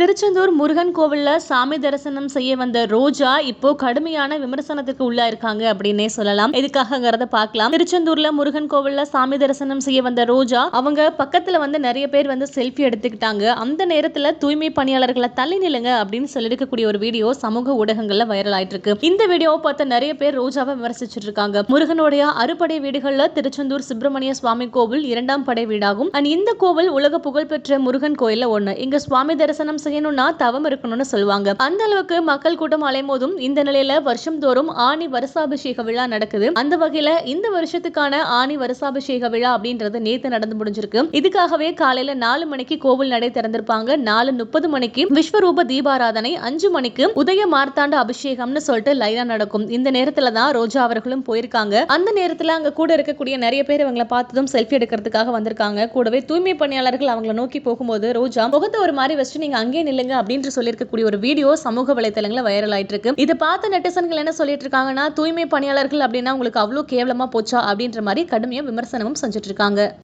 திருச்செந்தூர் முருகன் கோவிலில் சாமி தரிசனம் செய்ய வந்த ரோஜா இப்போ கடுமையான விமர்சனத்துக்கு உள்ளா இருக்காங்க அப்படின்னே சொல்லலாம். எதுக்காகங்கிறத பார்க்கலாம். திருச்செந்தூர்ல முருகன் கோவிலில் சாமி தரிசனம் செய்ய வந்த ரோஜா அவங்க பக்கத்துல வந்து நிறைய பேர் வந்து செல்ஃபி எடுத்துக்கிட்டாங்க. அந்த நேரத்துல தூய்மை பணியாளர்களை தள்ளி நிலுங்க அப்படின்னு சொல்லியிருக்கக்கூடிய ஒரு வீடியோ சமூக ஊடகங்கள்ல வைரல் ஆயிட்டு இருக்கு இந்த வீடியோவை பார்த்த நிறைய பேர் ரோஜாவை விமர்சிச்சுட்டு இருக்காங்க முருகனுடைய அறுபடை வீடுகள்ல திருச்செந்தூர் சுப்பிரமணிய சுவாமி கோவில் இரண்டாம் படை வீடாகும். அண்ட் இந்த கோவில் உலக புகழ்பெற்ற முருகன் கோயில்ல ஒண்ணு. இங்க சுவாமி தரிசனம் செய்யணும்னா தவம் இருக்கணும்னு சொல்லுவாங்க. அந்த அளவுக்கு மக்கள் கூட்டம் அலைமோதும் இந்த நிலையில வருஷம் தோறும் ஆணி வருஷாபிஷேக விழா நடக்குது. அந்த வகையில இந்த வருஷத்துக்கான ஆணி வருஷாபிஷேக விழா அப்படின்றது நேத்து நடந்து முடிஞ்சிருக்கு. இதுக்காகவே காலையில நாலு மணிக்கு கோவில் நடை திறந்திருப்பாங்க. நாலு முப்பது மணிக்கு விஸ்வரூப தீபாராதனை அஞ்சு மணிக்கு உதய மார்த்தாண்ட அபிஷேகம்னு சொல்லிட்டு லைனா நடக்கும். இந்த நேரத்துல தான் ரோஜா அவர்களும் போயிருக்காங்க. அந்த நேரத்துல அங்க கூட இருக்கக்கூடிய நிறைய பேர் இவங்களை பார்த்ததும் செல்ஃபி எடுக்கிறதுக்காக வந்திருக்காங்க. கூடவே தூய்மை பணியாளர்கள் அவங்கள நோக்கி போகும்போது ரோஜா முகத்தை ஒரு மாதிரி வச்சுட்டு நீங்க அங்கே நில்லுங்க அப்படின்னு சொல்லியிருக்கக்கூடிய ஒரு வீடியோ சமூக வலைத்தளங்களில் வைரல் ஆயிட்டு இருக்கு இதை பார்த்த நெட்டிசன்கள் என்ன சொல்லிட்டு இருக்காங்கன்னா தூய்மை பணியாளர்கள் அப்படின்னா உங்களுக்கு அவ்வளோ கேவலமா போச்சா அப்படின்ற மாதிரி கடுமையாக விமர்சனமும் செஞ்சுட்டு இருக்காங்க